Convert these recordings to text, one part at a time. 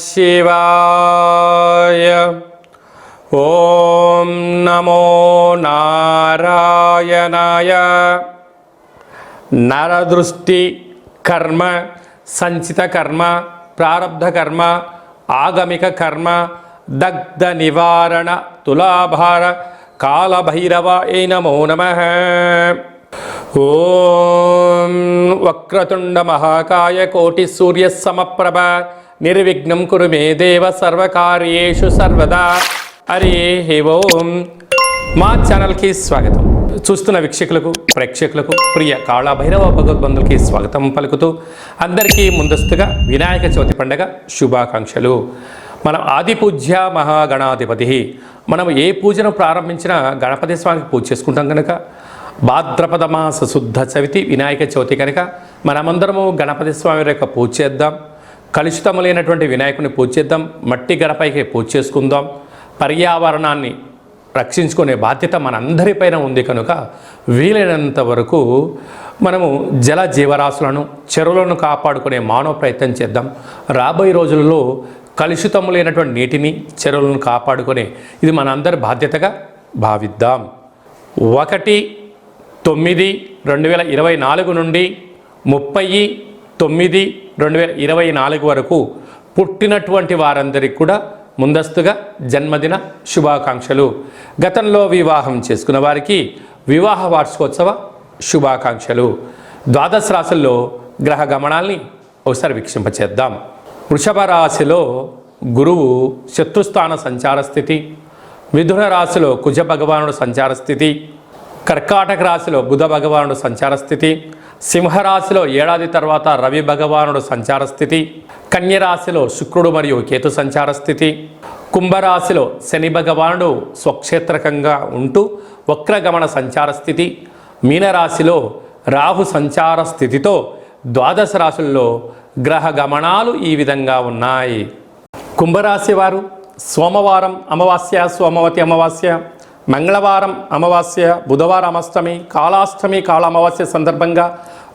శివాయ ఓం నమో నారాయణాయ నరదృష్టి కర్మ సంచిత కర్మ ప్రారంధ కర్మ ఆగమిక కర్మ దగ్ధ నివారణ తులాభార కాలభైరవ ఏ నమో నమ ఓం వక్రతుండ మహాకాయ కోటి సూర్య సమప్రభ నిర్విఘ్నం కురు మే దేవ సర్వకార్యేషు సర్వదా. హరి ఓం. మా ఛానల్కి స్వాగతం. చూస్తున్న వీక్షకులకు ప్రేక్షకులకు ప్రియ కాళభైరవ భగవద్బంధులకి స్వాగతం పలుకుతూ అందరికీ ముందస్తుగా వినాయక చవితి పండగ శుభాకాంక్షలు. మనం ఆది పూజ్య మహాగణాధిపతి. మనం ఏ పూజను ప్రారంభించినా గణపతి స్వామికి పూజ చేసుకుంటాం కనుక భాద్రపద మాస శుద్ధ చవితి వినాయక చవితి కనుక మనమందరము గణపతి స్వామి యొక్క పూజ చేద్దాం. కలుషితము లేనటువంటి వినాయకుని పూజ చేద్దాం మట్టి గడపైకి పూజ చేసుకుందాం. పర్యావరణాన్ని రక్షించుకునే బాధ్యత మనందరిపైన ఉంది కనుక వీలైనంత వరకు మనము జల జీవరాశులను చెరువులను కాపాడుకునే మానవ ప్రయత్నం చేద్దాం. రాబోయే రోజులలో కలుషితము లేనటువంటి నీటిని చెరువులను కాపాడుకునే ఇది మనందరి బాధ్యతగా భావిద్దాం. ఒకటి తొమ్మిది రెండు వేల ఇరవై నాలుగు నుండి ముప్పై తొమ్మిది రెండు వేల ఇరవై నాలుగు వరకు పుట్టినటువంటి వారందరికీ కూడా ముందస్తుగా జన్మదిన శుభాకాంక్షలు. గతంలో వివాహం చేసుకున్న వారికి వివాహ వార్షికోత్సవ శుభాకాంక్షలు. ద్వాదశ రాశుల్లో గ్రహ గమనాల్ని ఒకసారి వీక్షింపచేద్దాం. వృషభ రాశిలో గురువు శత్రుస్థాన సంచార స్థితి మిథున రాశిలో కుజ భగవానుడు సంచార స్థితి కర్కాటక రాశిలో బుధ భగవానుడు సంచార స్థితి సింహరాశిలో ఏడాది తర్వాత రవి భగవానుడు సంచార స్థితి కన్యరాశిలో శుక్రుడు మరియు కేతు సంచార స్థితి కుంభరాశిలో శని భగవానుడు స్వక్షేత్రకంగా ఉంటూ వక్రగమన సంచార స్థితి మీనరాశిలో రాహు సంచార స్థితితో ద్వాదశ రాశుల్లో గ్రహ గమనాలు ఈ విధంగా ఉన్నాయి. కుంభరాశి వారు సోమవారం అమావాస్య సోమవతి అమావాస్య మంగళవారం అమావాస్య బుధవారం అష్టమి కాళాష్టమి కాళ అమావాస్య సందర్భంగా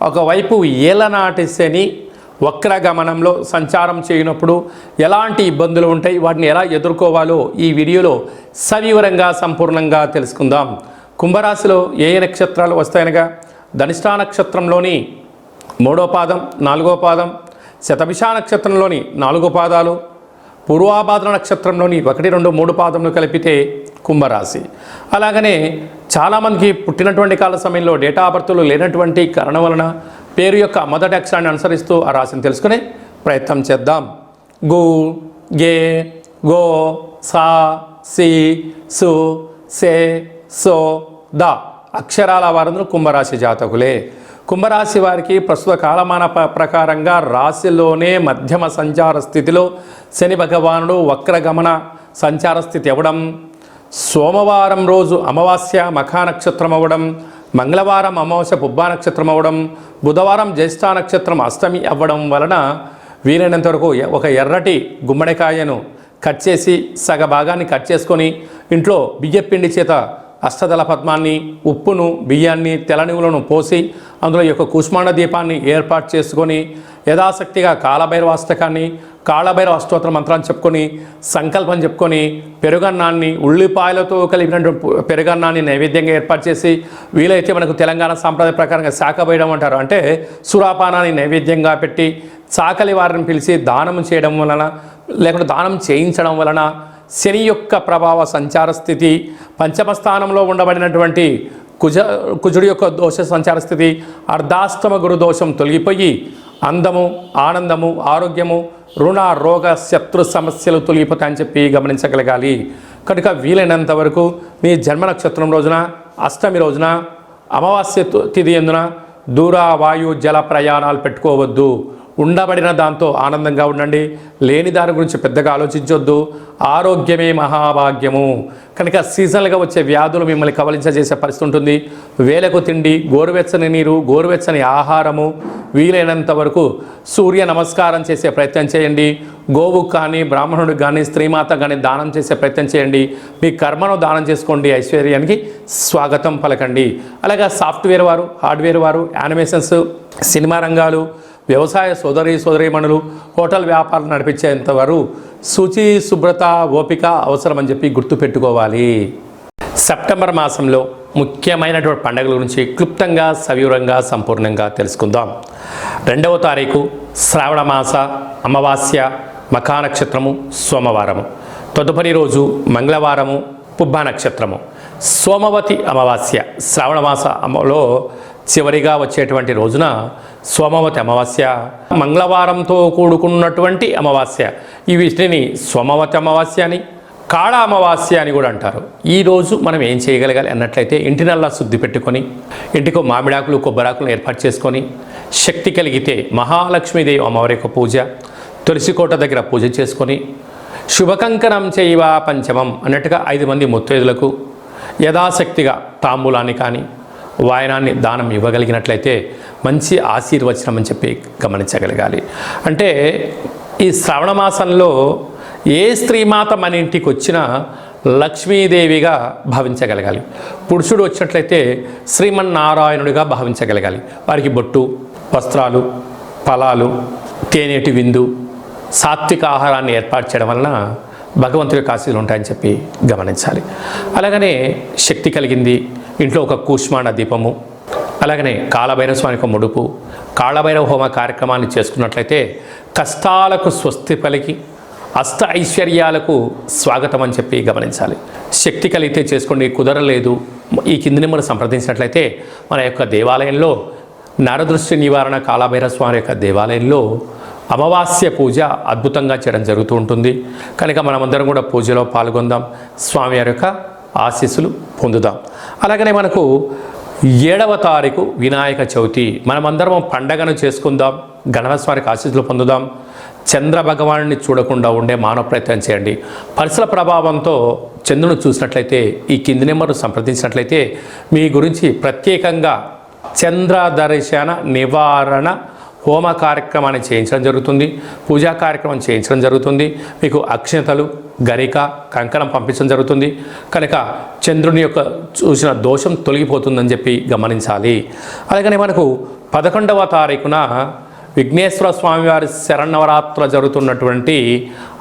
ఒకవైపు ఏలనాటి శని వక్రగమనంలో సంచారం చేయనప్పుడు ఎలాంటి ఇబ్బందులు ఉంటాయి వాటిని ఎలా ఎదుర్కోవాలో ఈ వీడియోలో సవివరంగా సంపూర్ణంగా తెలుసుకుందాం. కుంభరాశిలో ఏ ఏ నక్షత్రాలు వస్తాయనగా ధనిష్టా నక్షత్రంలోని మూడో పాదం నాలుగో పాదం శతభిషా నక్షత్రంలోని నాలుగో పాదాలు పూర్వాభాద్ర నక్షత్రంలోని ఒకటి రెండు మూడు పాదములు కలిపితే కుంభరాశి. అలాగనే చాలామందికి పుట్టినటువంటి కాల సమయంలో డేటా బర్త్లు లేనటువంటి కారణం వలన పేరు యొక్క మొదటి అక్షరాన్ని అనుసరిస్తూ ఆ రాశిని తెలుసుకునే ప్రయత్నం చేద్దాం. గు గే గో సా సి సు సే సో ద అక్షరాల వారందరూ కుంభరాశి జాతకులే. కుంభరాశి వారికి ప్రస్తుత కాలమాన ప- ప్రకారంగా రాశిలోనే మధ్యమ సంచార స్థితిలో శని భగవానుడు వక్రగమన సంచార స్థితి అవ్వడం సోమవారం రోజు అమావాస్య మఖా నక్షత్రం అవ్వడం మంగళవారం అమావాస్య పుబ్బా నక్షత్రం అవ్వడం బుధవారం జ్యేష్ఠ నక్షత్రం అష్టమి అవ్వడం వలన వీలైనంత వరకు ఒక ఎర్రటి గుమ్మడికాయను కట్ చేసి సగ భాగాన్ని కట్ చేసుకొని ఇంట్లో బియ్యపిండి చేత అష్టదళ పద్మాన్ని ఉప్పును బియ్యాన్ని తెల్లనివులను పోసి అందులో ఈ యొక్క కుష్మాండ దీపాన్ని ఏర్పాటు చేసుకొని యథాశక్తిగా కాలభైరవ అష్టకాన్ని కాళభైరవ అష్టోత్తర మంత్రాన్ని చెప్పుకొని సంకల్పం చెప్పుకొని పెరుగన్నాన్ని ఉల్లిపాయలతో కలిపినటువంటి పెరుగన్నాన్ని నైవేద్యంగా ఏర్పాటు చేసి వీలైతే మనకు తెలంగాణ సాంప్రదాయ ప్రకారంగా శాఖ వేయడం అంటారు. అంటే సురాపానాన్ని నైవేద్యంగా పెట్టి చాకలి వారిని పిలిచి దానం చేయడం వలన లేకుంటే దానం చేయించడం వలన శని యొక్క ప్రభావ సంచార స్థితి పంచమ స్థానంలో ఉండబడినటువంటి కుజ కుజుడి యొక్క దోష సంచార స్థితి అర్ధాష్టమ గురు దోషం తొలగిపోయి అందము ఆనందము ఆరోగ్యము రుణ రోగ శత్రు సమస్యలు తొలగిపోతాయని చెప్పి గమనించగలగాలి. కనుక వీలైనంత వరకు మీ జన్మ నక్షత్రం రోజున అష్టమి రోజున అమావాస్య తిథి ఎందున దూర వాయు జల ప్రయాణాలు పెట్టుకోవద్దు. ఉండబడిన దాంతో ఆనందంగా ఉండండి. లేని దాని గురించి పెద్దగా ఆలోచించొద్దు. ఆరోగ్యమే మహాభాగ్యము. కనుక సీజన్గా వచ్చే వ్యాధులు మిమ్మల్ని కవలించజేసే పరిస్థితి ఉంటుంది. వేలకు తిండి గోరువెచ్చని నీరు గోరువెచ్చని ఆహారము వీలైనంత వరకు సూర్య నమస్కారం చేసే ప్రయత్నం చేయండి. గోవు కానీ బ్రాహ్మణుడికి కానీ స్త్రీమాత కానీ దానం చేసే ప్రయత్నం చేయండి. మీ కర్మను దానం చేసుకోండి ఐశ్వర్యానికి స్వాగతం పలకండి. అలాగే సాఫ్ట్వేర్ వారు హార్డ్వేర్ వారు యానిమేషన్స్ సినిమా రంగాలు వ్యవసాయ సోదరి సోదరీమణులు హోటల్ వ్యాపారం నడిపించేంత వరకు శుచి శుభ్రత ఓపిక అవసరమని చెప్పి గుర్తుపెట్టుకోవాలి. సెప్టెంబర్ మాసంలో ముఖ్యమైనటువంటి పండుగల గురించి క్లుప్తంగా సవివరంగా సంపూర్ణంగా తెలుసుకుందాం. రెండవ తారీఖు శ్రావణ మాస అమావాస్య మఖానక్షత్రము సోమవారము. తదుపరి రోజు మంగళవారము పుబ్బ నక్షత్రము. సోమవతి అమావాస్య శ్రావణ మాసంలో చివరిగా వచ్చేటువంటి రోజున సోమవతి అమావాస్య. మంగళవారంతో కూడుకున్నటువంటి అమావాస్య. ఈ వీటిని సోమవతి అమావాస్య అని కాళ అమావాస్య అని కూడా అంటారు. ఈరోజు మనం ఏం చేయగలగాలి అన్నట్లయితే ఇంటినల్లా శుద్ధి పెట్టుకొని ఇంటికి మామిడాకులు కొబ్బరాకులను ఏర్పాటు చేసుకొని శక్తి కలిగితే మహాలక్ష్మీదేవి అమ్మవారి యొక్క పూజ తులసికోట దగ్గర పూజ చేసుకొని శుభకంకణం చేయవా పంచమం అన్నట్టుగా ఐదు మంది ముత్తైదులకు యథాశక్తిగా తాంబూలాన్ని కానీ వాయనాన్ని దానం ఇవ్వగలిగినట్లయితే మంచి ఆశీర్వచనం అని చెప్పి గమనించగలగాలి. అంటే ఈ శ్రావణ మాసంలో ఏ స్త్రీమాత మన ఇంటికి వచ్చినా లక్ష్మీదేవిగా భావించగలగాలి. పురుషుడు వచ్చినట్లయితే శ్రీమన్నారాయణుడిగా భావించగలగాలి. వారికి బొట్టు వస్త్రాలు ఫలాలు తేనేటి విందు సాత్విక ఆహారాన్ని ఏర్పాటు చేయడం వలన భగవంతుడి కాశీలు ఉంటాయని చెప్పి గమనించాలి. అలాగనే శక్తి కలిగింది ఇంట్లో ఒక కూష్మాండ దీపము అలాగనే కాలభైరవ స్వామికి యొక్క ముడుపు కాళభైరవ హోమ కార్యక్రమాన్ని చేసుకున్నట్లయితే కష్టాలకు స్వస్తి పలికి అష్ట ఐశ్వర్యాలకు స్వాగతం అని చెప్పి గమనించాలి. శక్తి కలిగితే చేసుకోండి కుదరలేదు. ఈ కిందిని మనం సంప్రదించినట్లయితే మన యొక్క దేవాలయంలో నరదృష్టి నివారణ కాళభైరవ స్వామి యొక్క దేవాలయంలో అమావాస్య పూజ అద్భుతంగా చేయడం జరుగుతూ ఉంటుంది. కనుక మనమందరం కూడా పూజలో పాల్గొందాం. స్వామివారి యొక్క ఆశీస్సులు పొందుదాం. అలాగనే మనకు ఏడవ తారీఖు వినాయక చవితి. మనమందరం పండగను చేసుకుందాం గణపతిస్వామికి ఆశీస్సులు పొందుదాం. చంద్ర భగవానుని చూడకుండా ఉండే మానవ ప్రయత్నం చేయండి. పరిసర ప్రభావంతో చంద్రుని చూసినట్లయితే ఈ కింది నెంబర్ను సంప్రదించినట్లయితే మీ గురించి ప్రత్యేకంగా చంద్ర దర్శన నివారణ హోమ కార్యక్రమాన్ని చేయించడం జరుగుతుంది. పూజా కార్యక్రమం చేయించడం జరుగుతుంది. మీకు అక్షతలు గరిక కంకణం పంపించడం జరుగుతుంది. కనుక చంద్రుని యొక్క చూసిన దోషం తొలగిపోతుందని చెప్పి గమనించాలి. అలాగనే మనకు పదకొండవ తారీఖున విఘ్నేశ్వర స్వామివారి శరణవరాత్ర జరుగుతున్నటువంటి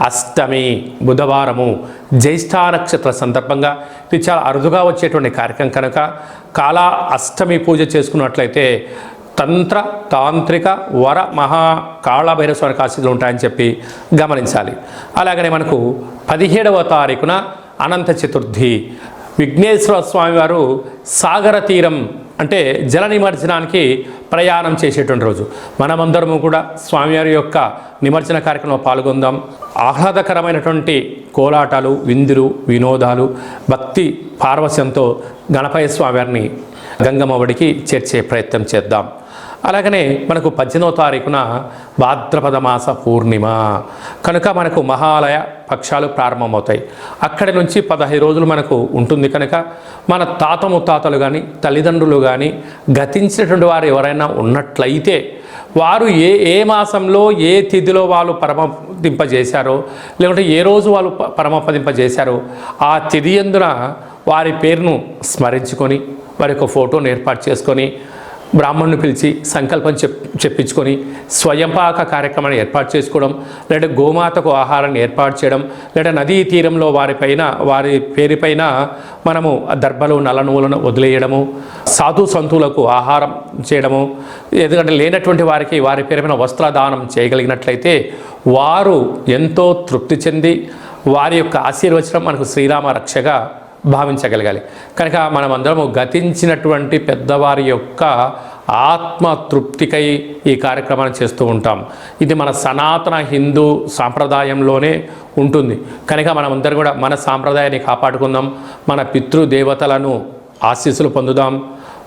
అష్టమి బుధవారము జ్యేష్ఠా నక్షత్ర సందర్భంగా ఇది చాలా అరుదుగా వచ్చేటువంటి కార్యక్రమం కనుక కాలా అష్టమి పూజ చేసుకున్నట్లయితే తంత్ర తాంత్రిక వర మహా కాళభైరవ స్వామి ఉంటాయని చెప్పి గమనించాలి. అలాగనే మనకు పదిహేడవ తారీఖున అనంత చతుర్థి. విఘ్నేశ్వర స్వామి వారు సాగర తీరం అంటే జల నిమజ్జనానికి ప్రయాణం చేసేటువంటి రోజు. మనమందరము కూడా స్వామివారి యొక్క నిమజ్జన కార్యక్రమంలో పాల్గొందాం. ఆహ్లాదకరమైనటువంటి కోలాటాలు విందులు వినోదాలు భక్తి పార్వశ్యంతో గణపయ్య స్వామివారిని గంగమ్మ ఒడికి చేర్చే ప్రయత్నం చేద్దాం. అలాగనే మనకు పద్దెనిమిదవ తారీఖున భాద్రపద మాస పూర్ణిమ. కనుక మనకు మహాలయ పక్షాలు ప్రారంభమవుతాయి. అక్కడి నుంచి పదహైదు రోజులు మనకు ఉంటుంది కనుక మన తాత ముత్తాతలు కానీ తల్లిదండ్రులు కానీ గతించినటువంటి వారు ఎవరైనా ఉన్నట్లయితే వారు ఏ ఏ మాసంలో ఏ తిథిలో వాళ్ళు పరమపదింపజేశారో లేకుంటే ఏ రోజు వాళ్ళు పరమపదింప పరమపదింపజేశారో ఆ తిథి ఎందున వారి పేరును స్మరించుకొని వారి యొక్క ఫోటోను ఏర్పాటు చేసుకొని బ్రాహ్మణ్ణి పిలిచి సంకల్పం చెప్ చెప్పించుకొని స్వయంపాక కార్యక్రమాన్ని ఏర్పాటు చేసుకోవడం లేదా గోమాతకు ఆహారాన్ని ఏర్పాటు చేయడం లేదా నదీ తీరంలో వారిపైన వారి పేరుపైన మనము దర్భలు నలనువులను వదిలేయడము సాధు సంతులకు ఆహారం చేయడము ఎందుకంటే లేనటువంటి వారికి వారి పేరుపైన వస్త్రదానం చేయగలిగినట్లయితే వారు ఎంతో తృప్తి చెంది వారి యొక్క ఆశీర్వచనం మనకు శ్రీరామ రక్షగా భావించగలగాలి. కనుక మనమందరము గతించినటువంటి పెద్దవారి యొక్క ఆత్మ తృప్తికై ఈ కార్యక్రమాన్ని చేస్తూ ఉంటాం. ఇది మన సనాతన హిందూ సాంప్రదాయంలోనే ఉంటుంది. కనుక మనమందరం కూడా మన సాంప్రదాయాన్ని కాపాడుకుందాం. మన పితృదేవతలను ఆశీస్సులు పొందుదాం.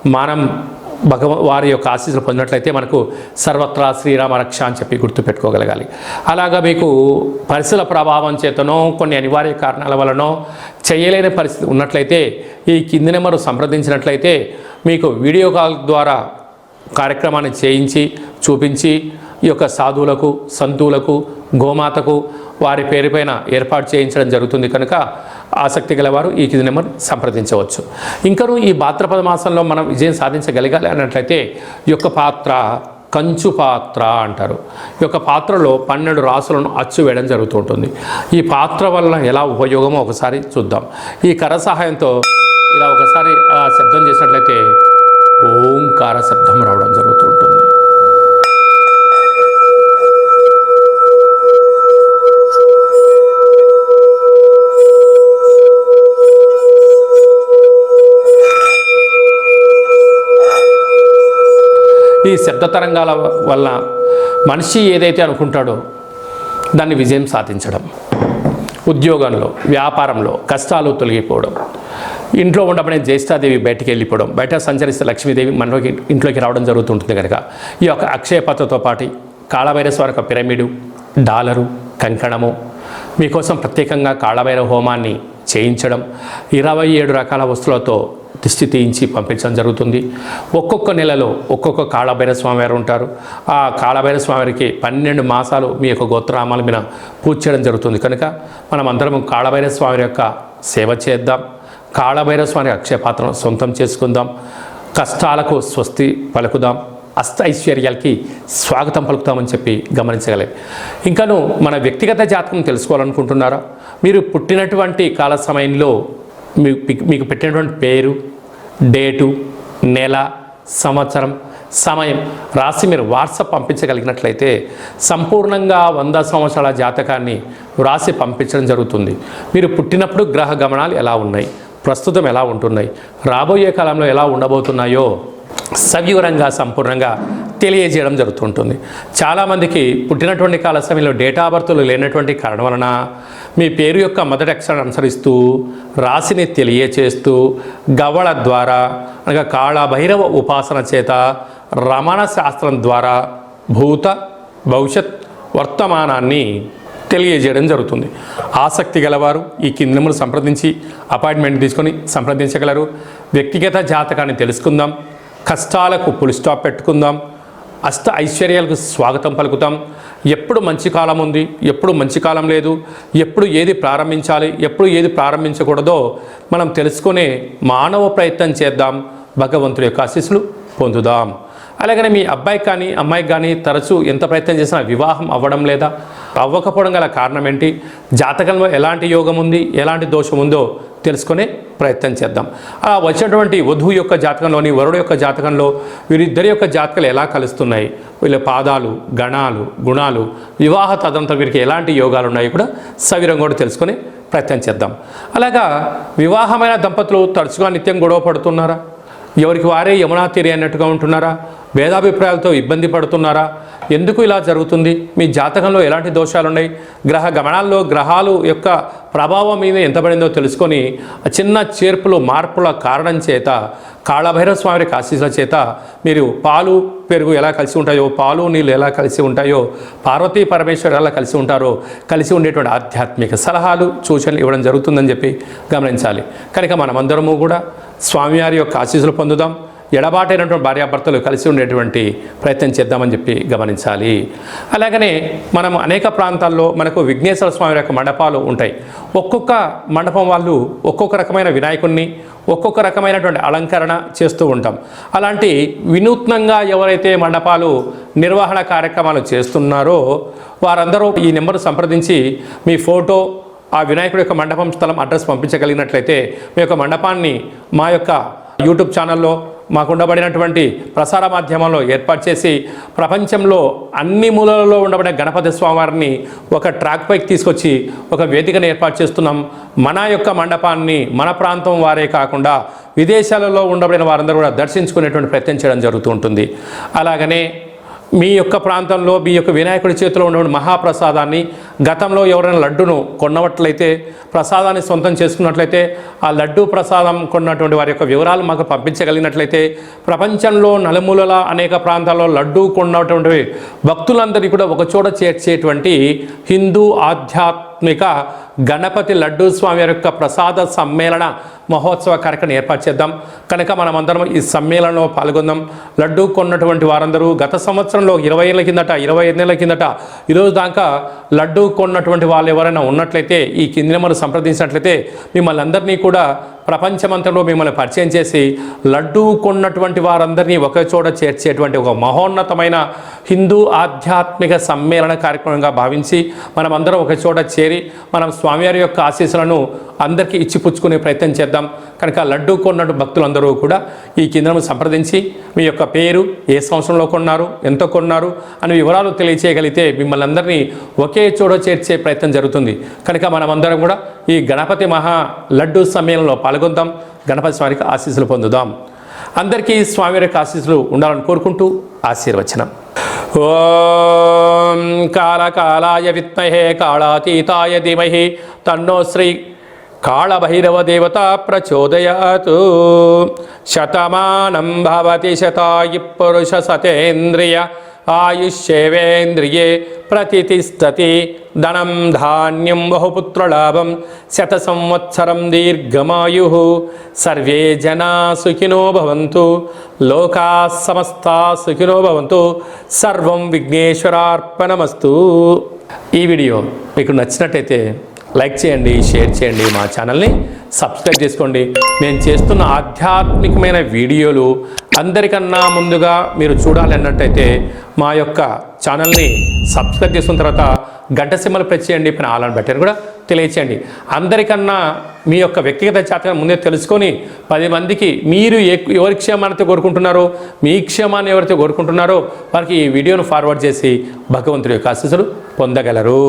మనం భగవ వారి యొక్క ఆశీస్సులు పొందినట్లయితే మనకు సర్వత్రా శ్రీరామ రక్ష అని చెప్పి గుర్తుపెట్టుకోగలగాలి అలాగా మీకు పరిస్థితుల ప్రభావం చేతనో కొన్ని అనివార్య కారణాల వలనో చేయలేని పరిస్థితి ఉన్నట్లయితే ఈ కింది నెంబరు సంప్రదించినట్లయితే మీకు వీడియో కాల్ ద్వారా కార్యక్రమాన్ని చేయించి చూపించి ఈ యొక్క సాధువులకు సంతువులకు గోమాతకు వారి పేరుపైన ఏర్పాటు చేయించడం జరుగుతుంది కనుక ఆసక్తి గలవారు ఈ కింది నెంబర్ సంప్రదించవచ్చు. ఇంకను ఈ భాద్రపద మాసంలో మనం విజయం సాధించగలగాలి అన్నట్లయితే ఈ యొక్క పాత్ర కంచు పాత్ర అంటారు. ఈ యొక్క పాత్రలో పన్నెండు రాసులను అచ్చు వేయడం జరుగుతూ ఉంటుంది ఈ పాత్ర వలన ఎలా ఉపయోగమో ఒకసారి చూద్దాం. ఈ కర సహాయంతో ఇలా ఒకసారి శబ్దం చేసినట్లయితే ఓంకార శబ్దం రావడం జరుగుతూ ఉంటుంది ఈ శబ్ద తరంగాల వల్ల మనిషి ఏదైతే అనుకుంటాడో దాన్ని విజయం సాధించడం ఉద్యోగంలో వ్యాపారంలో కష్టాలు తొలగిపోవడం ఇంట్లో ఉండబడే జ్యేష్ఠాదేవి బయటికి వెళ్ళిపోవడం బయట సంచరిస్తే లక్ష్మీదేవి మనలోకి ఇంట్లోకి రావడం జరుగుతుంటుంది కనుక ఈ యొక్క అక్షయపాత్రతో పాటు కాళభైరస్ వారి యొక్క పిరమిడు డాలరు కంకణము మీకోసం ప్రత్యేకంగా కాళభైరవ హోమాన్ని చేయించడం ఇరవై ఏడు రకాల వస్తువులతో దిష్టి తీయించి పంపించడం జరుగుతుంది. ఒక్కొక్క నెలలో ఒక్కొక్క కాళభైర స్వామి వారు ఉంటారు. ఆ కాళభైర స్వామి వారికి పన్నెండు మాసాలు మీ యొక్క గోత్రనామాల మీద పూజ చేయడం జరుగుతుంది. కనుక మనం అందరం కాళభైర స్వామి యొక్క సేవ చేద్దాం. కాళభైర స్వామి అక్షయపాత్రను సొంతం చేసుకుందాం. కష్టాలకు స్వస్తి పలుకుదాం. అష్ట ఐశ్వర్యాలకి స్వాగతం పలుకుతామని చెప్పి గమనించగలే. ఇంకాను మన వ్యక్తిగత జాతకం తెలుసుకోవాలనుకుంటున్నారా? మీరు పుట్టినటువంటి కాల సమయంలో మీకు మీకు పెట్టినటువంటి పేరు డేటు నెల సంవత్సరం సమయం రాసి మీరు వాట్సాప్ పంపించగలిగినట్లయితే సంపూర్ణంగా వంద సంవత్సరాల జాతకాన్ని వ్రాసి పంపించడం జరుగుతుంది. మీరు పుట్టినప్పుడు గ్రహ గమనాలు ఎలా ఉన్నాయి? ప్రస్తుతం ఎలా ఉంటున్నాయి? రాబోయే కాలంలో ఎలా ఉండబోతున్నాయో సవివరంగా సంపూర్ణంగా తెలియజేయడం జరుగుతుంటుంది. చాలామందికి పుట్టినటువంటి కాల సమయంలో డేటా బర్త్లు లేనటువంటి కారణం వలన మీ పేరు యొక్క మొదటి అక్షరాన్ని అనుసరిస్తూ రాశిని తెలియచేస్తూ గవళ ద్వారా అనగా కాళభైరవ ఉపాసన చేత రమణ శాస్త్రం ద్వారా భూత భవిష్యత్ వర్తమానాన్ని తెలియజేయడం జరుగుతుంది. ఆసక్తి గలవారు ఈ కిందములు సంప్రదించి అపాయింట్మెంట్ తీసుకొని సంప్రదించగలరు. వ్యక్తిగత జాతకాన్ని తెలుసుకుందాం. కష్టాలకు పులి స్టాప్ పెట్టుకుందాం. అష్ట ఐశ్వర్యాలకు స్వాగతం పలుకుతాం. ఎప్పుడు మంచి కాలం ఉంది ఎప్పుడు మంచి కాలం లేదు ఎప్పుడు ఏది ప్రారంభించాలి ఎప్పుడు ఏది ప్రారంభించకూడదో మనం తెలుసుకునే మానవ ప్రయత్నం చేద్దాం. భగవంతుడి యొక్క ఆశీస్సులు పొందుదాం. అలాగనే మీ అబ్బాయికి కానీ అమ్మాయికి కానీ తరచూ ఎంత ప్రయత్నం చేసినా వివాహం అవ్వడం లేదా అవ్వకపోవడం గల కారణం ఏంటి జాతకంలో ఎలాంటి యోగం ఉంది ఎలాంటి దోషం ఉందో తెలుసుకునే ప్రయత్నం చేద్దాం. ఆ వచ్చినటువంటి వధువు యొక్క జాతకంలోని వరుడు యొక్క జాతకంలో వీరిద్దరి యొక్క జాతకాలు ఎలా కలుస్తున్నాయి? వీళ్ళ పాదాలు గణాలు గుణాలు వివాహ తదంతరం వీరికి ఎలాంటి యోగాలు ఉన్నాయో కూడా సవిరంగా కూడా తెలుసుకొని ప్రయత్నం చేద్దాం. అలాగా వివాహమైన దంపతులు తరచుగా నిత్యం గొడవ పడుతున్నారా? ఎవరికి వారే యమునా తీరి అన్నట్టుగా ఉంటున్నారా? భేదాభిప్రాయాలతో ఇబ్బంది పడుతున్నారా? ఎందుకు ఇలా జరుగుతుంది? మీ జాతకంలో ఎలాంటి దోషాలు ఉన్నాయి గ్రహ గమనాల్లో గ్రహాలు యొక్క ప్రభావం మీద ఎంత పడిందో తెలుసుకొని చిన్న చేర్పులు మార్పుల కారణం చేత కాళభైరవ స్వామి ఆశీస్సుల చేత మీరు పాలు పెరుగు ఎలా కలిసి ఉంటాయో పాలు నీళ్ళు ఎలా కలిసి ఉంటాయో పార్వతీ పరమేశ్వరు ఎలా కలిసి ఉంటారో కలిసి ఉండేటువంటి ఆధ్యాత్మిక సలహాలు సూచనలు ఇవ్వడం జరుగుతుందని చెప్పి గమనించాలి. కనుక మనమందరము కూడా స్వామివారి యొక్క ఆశీస్సులు పొందుదాం. ఎడబాటైనటువంటి భార్యాభర్తలు కలిసి ఉండేటువంటి ప్రయత్నం చేద్దామని చెప్పి గమనించాలి. అలాగనే మనం అనేక ప్రాంతాల్లో మనకు విఘ్నేశ్వర స్వామి యొక్క మండపాలు ఉంటాయి. ఒక్కొక్క మండపం వాళ్ళు ఒక్కొక్క రకమైన వినాయకుడిని ఒక్కొక్క రకమైనటువంటి అలంకరణ చేస్తూ ఉంటాం. అలాంటి వినూత్నంగా ఎవరైతే మండపాలు నిర్వహణ కార్యక్రమాలు చేస్తున్నారో వారందరూ ఈ నెంబర్ సంప్రదించి మీ ఫోటో ఆ వినాయకుడి యొక్క మండపం స్థలం అడ్రస్ పంపించగలిగినట్లయితే మీ యొక్క మండపాన్ని మా యొక్క యూట్యూబ్ ఛానల్లో మాకు ఉండబడినటువంటి ప్రసార మాధ్యమంలో ఏర్పాటు చేసి ప్రపంచంలో అన్ని మూలలలో ఉండబడిన గణపతి స్వామివారిని ఒక ట్రాక్ పైకి తీసుకొచ్చి ఒక వేదికను ఏర్పాటు చేస్తున్నాం. మన యొక్క మండపాన్ని మన ప్రాంతం వారే కాకుండా విదేశాలలో ఉండబడిన వారందరూ కూడా దర్శించుకునేటువంటి ప్రయత్నం చేయడం జరుగుతూ ఉంటుంది. అలాగనే మీ యొక్క ప్రాంతంలో మీ యొక్క వినాయకుడి చేతిలో ఉన్న మహాప్రసాదాన్ని గతంలో ఎవరైనా లడ్డును కొన్నట్లయితే ప్రసాదాన్ని సొంతం చేసుకున్నట్లయితే ఆ లడ్డు ప్రసాదం కొన్నటువంటి వారి యొక్క వివరాలు మాకు పంపించగలిగినట్లయితే ప్రపంచంలో నలుమూలల అనేక ప్రాంతాల్లో లడ్డు కొన్నటువంటి భక్తులందరినీ కూడా ఒకచోట చేర్చేటువంటి హిందూ ఆధ్యాత్మిక గణపతి లడ్డు స్వామి యొక్క ప్రసాద సమ్మేళన మహోత్సవ కార్యక్రమం ఏర్పాటు చేద్దాం. కనుక మనమందరం ఈ సమ్మేళనంలో పాల్గొందాం. లడ్డు కొన్నటువంటి వారందరూ గత సంవత్సరంలో ఇరవై ఏళ్ళ కిందట ఇరవై ఐదు నెలల కిందట ఈరోజు దాకా లడ్డు కొన్నటువంటి వాళ్ళు ఎవరైనా ఉన్నట్లయితే ఈ కింది నెంబర్ సంప్రదించినట్లయితే మిమ్మల్ని అందరినీ కూడా ప్రపంచమంతలో మిమ్మల్ని పరిచయం చేసి లడ్డూ కొన్నటువంటి వారందరినీ ఒకే చోట చేర్చేటువంటి ఒక మహోన్నతమైన హిందూ ఆధ్యాత్మిక సమ్మేళన కార్యక్రమంగా భావించి మనమందరం ఒక చోట చేరి మనం స్వామివారి యొక్క ఆశీస్సులను అందరికీ ఇచ్చిపుచ్చుకునే ప్రయత్నం చేద్దాం. కనుక లడ్డూ కొన్నట్టు భక్తులందరూ కూడా ఈ కేంద్రం సంప్రదించి మీ యొక్క పేరు ఏ సంవత్సరంలో కొన్నారు ఎంత కొన్నారు అని వివరాలు తెలియచేయగలిగితే మిమ్మల్ని అందరినీ ఒకే చోట చేర్చే ప్రయత్నం జరుగుతుంది. కనుక మనమందరం కూడా ఈ గణపతి మహా లడ్డూ సమ్మేళనలో పాల్గొందాం. గణపతి స్వామికి ఆశీస్సులు పొందుదాం. అందరికీ స్వామి యొక్క ఆశీస్సులు ఉండాలని కోరుకుంటూ ఆశీర్వచనం. ఓం కాలకాలాయ విత్మహే కాళాతీతాయ ధీమహి తన్నో శ్రీ కాళభైరవ దేవత ప్రచోదయాతు. శతమానం భవతి శతాయి పురుష సతేంద్రియ ఆయుష్యేవేంద్రియే ప్రతిష్టతి ధనం ధాన్యం బహుపుత్రలాభం శత సంవత్సరం దీర్ఘమాయు. సర్వే జనా సుఖినో భవంతు లోకా సమస్త సుఖినో భవంతు సర్వం విఘ్నేశ్వరార్పణమస్తు. ఈ వీడియో మీకు నచ్చినట్టయితే లైక్ చేయండి షేర్ చేయండి మా ఛానల్ని సబ్స్క్రైబ్ చేసుకోండి. మేము చేస్తున్న ఆధ్యాత్మికమైన వీడియోలు అందరికన్నా ముందుగా మీరు చూడాలి అన్నట్టయితే మా యొక్క ఛానల్ని సబ్స్క్రైబ్ చేసుకున్న తర్వాత గంట సింబల్ ప్రెస్ చేయండి పైన ఆలని బట్టని కూడా తెలియచేయండి. అందరికన్నా మీ యొక్క వ్యక్తిగత జాతకం ముందే తెలుసుకొని పది మందికి మీరు ఎవరి క్షేమాన్ని కోరుకుంటున్నారో మీ క్షేమాన్ని ఎవరైతే కోరుకుంటున్నారో వారికి ఈ వీడియోను ఫార్వర్డ్ చేసి భగవంతుడి యొక్క ఆశీస్సులు పొందగలరు.